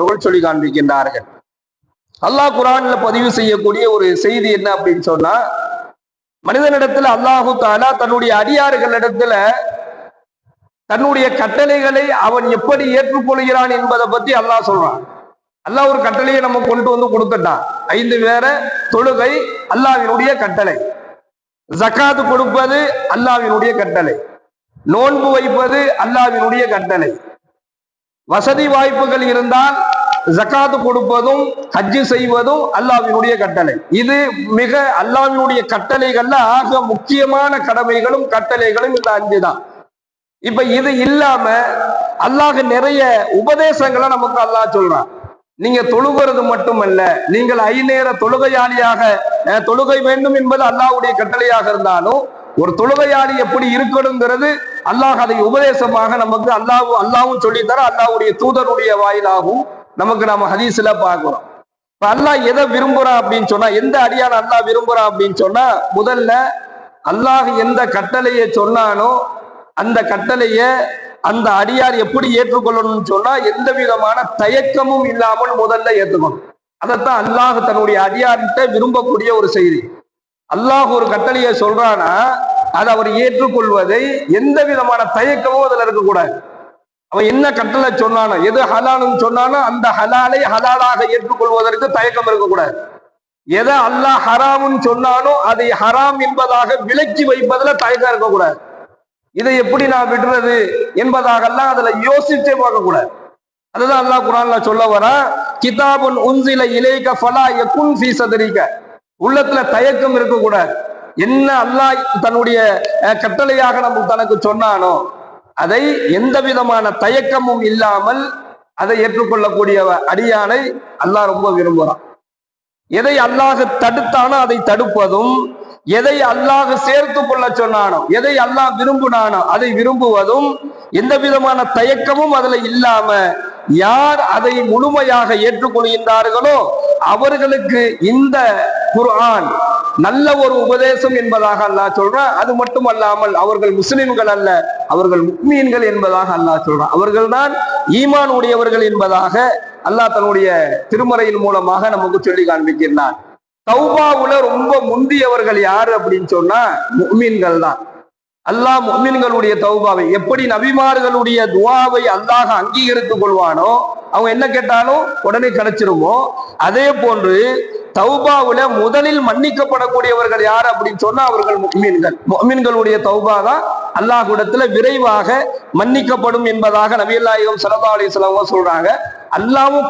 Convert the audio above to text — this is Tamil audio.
புகழ் சொல்லி காண்பிக்கின்றார்கள். அல்லாஹ் குரான்ல பதிவு செய்யக்கூடிய ஒரு செய்தி என்ன அப்படின்னு சொன்னா மனிதனிடத்துல அல்லாஹு தாலா தன்னுடைய அடியார்களிடத்துல தன்னுடைய கட்டளைகளை அவன் எப்படி ஏற்றுக்கொள்கிறான் என்பதை பத்தி அல்லாஹ் சொல்றான். அல்லாஹ் ஒரு கட்டளையை நம்ம கொண்டு வந்து கொடுத்துட்டான். ஐந்து பேர தொழுகை அல்லாவினுடைய கட்டளை. ஜக்காத்து கொடுப்பது அல்லாவினுடைய கட்டளை. நோன்பு வைப்பது அல்லாவினுடைய கட்டளை. வசதி வாய்ப்புகள் இருந்தால் ஜக்காத்து கொடுப்பதும் ஹஜ்ஜு செய்வதும் அல்லாவினுடைய கட்டளை. இது மிக அல்லாவினுடைய கட்டளைகள்ல ஆக முக்கியமான கடமைகளும் கட்டளைகளும் இந்த அஞ்சு தான். இப்ப இது இல்லாம அல்லாஹ் நிறைய உபதேசங்களை நமக்கு அல்லாஹ் சொல்றான். நீங்க தொழுகிறது மட்டுமல்ல நீங்கள் ஐநேர தொழுகையாளியாக தொழுகை வேண்டும் என்பது அல்லாஹ்வுடைய கட்டளையாக இருந்தாலும் ஒரு தொழுகையாளி எப்படி இருக்கணுங்கிறது அல்லாஹ் அதை உபதேசமாக நமக்கு அல்லாஹ் அல்லாவும் சொல்லித்தர அல்லாஹ்வுடைய தூதருடைய வாயிலாகவும் நமக்கு நாம ஹதீஸ்ல பார்க்கிறோம். இப்ப அல்லாஹ் எதை விரும்புறான் அப்படின்னு சொன்னா எந்த அடியான அல்லாஹ் விரும்புறான் அப்படின்னு சொன்னா முதல்ல அல்லாஹ் எந்த கட்டளையை சொன்னானோ அந்த கட்டளைய அந்த அடியார் எப்படி ஏற்றுக்கொள்ளணும்னு சொன்னா எந்த விதமான தயக்கமும் இல்லாமல் முதல்ல ஏற்றுக்கணும் அதைத்தான் அல்லாஹ் தன்னுடைய அடியார்கிட்ட விரும்பக்கூடிய ஒரு செய்தி. அல்லாஹ் ஒரு கட்டளையை சொல்றானா அதை அவர் ஏற்றுக்கொள்வதை எந்த விதமான தயக்கமும் அதுல இருக்கக்கூடாது. அவன் என்ன கட்டளை சொன்னானோ எது ஹலாலுன்னு சொன்னானோ அந்த ஹலாலை ஹலாலாக ஏற்றுக்கொள்வதற்கு தயக்கம் இருக்கக்கூடாது. எதை அல்லாஹ் ஹராம்னு சொன்னானோ அதை ஹராம் என்பதாக விலக்கி வைப்பதுல தயக்கம் இருக்கக்கூடாது. இதை எப்படி நான் விடுறது என்பதாகலாம் அதுல யோசிச்சே பார்க்கக்கூடாது. அதுதான் அல்லாஹ் குரான்ல சொல்ல வரா கிதாபுன் உன்சில இலைக்க ஃபலா எக்குன் ஃபீ சதரிக. உள்ளத்துல தயக்கம் இருக்கக்கூடாது. என்ன அல்லாஹ் தன்னுடைய அஹ், கட்டளையாக நமக்கு தனக்கு சொன்னானோ அதை எந்த விதமான தயக்கமும் இல்லாமல் அதை ஏற்றுக்கொள்ளக்கூடிய அடியானை அல்லாஹ் ரொம்ப விரும்புகிறான் எதை அல்லாஹ் தடுத்தானோ அதை தடுப்பதும் எதை அல்லாஹ் சேர்த்து கொள்ள சொன்னானோ எதை அல்லாஹ் விரும்பினானோ அதை விரும்புவதும் எந்த விதமான தயக்கமும் அதுல இல்லாம யார் அதை முழுமையாக ஏற்றுக்கொள்கின்றார்களோ அவர்களுக்கு இந்த குர்ஆன் நல்ல ஒரு உபதேசம் என்பதாக அல்லாஹ் சொல்றான் அது மட்டுமல்லாமல் அவர்கள் முஸ்லிம்கள் அல்ல அவர்கள் முக்மீன்கள் என்பதாக அல்லாஹ் சொல்றான் அவர்கள்தான் ஈமான் உடையவர்கள் என்பதாக அல்லாஹ் தன்னுடைய திருமறையின் மூலமாக நமக்கு சொல்லி காண்பிக்கின்றான். தௌபாவுல ரொம்ப முந்தியவர்கள் யாரு அப்படின்னு சொன்னா முக்மீன்கள் தான். அல்லாஹ் முக்மீன்களுடைய தௌபாவை எப்படி நபிமார்களுடைய துவாவை அல்லாஹ் அங்கீகரித்துக் கொள்வானோ அவங்க என்ன கேட்டாலும் உடனே கிடைச்சிருமோ அதே போன்று தௌபாவுல முதலில் மன்னிக்கப்படக்கூடியவர்கள் யார் அப்படின்னு சொன்னா அவர்கள் முக்மீன்கள். முக்மீன்களுடைய தௌபா தான் அல்லாஹுடத்துல விரைவாக மன்னிக்கப்படும் என்பதாக நபியல்லாயிகம் சல்லா அலிஸ்லாம் சொல்றாங்க. அல்லாவும்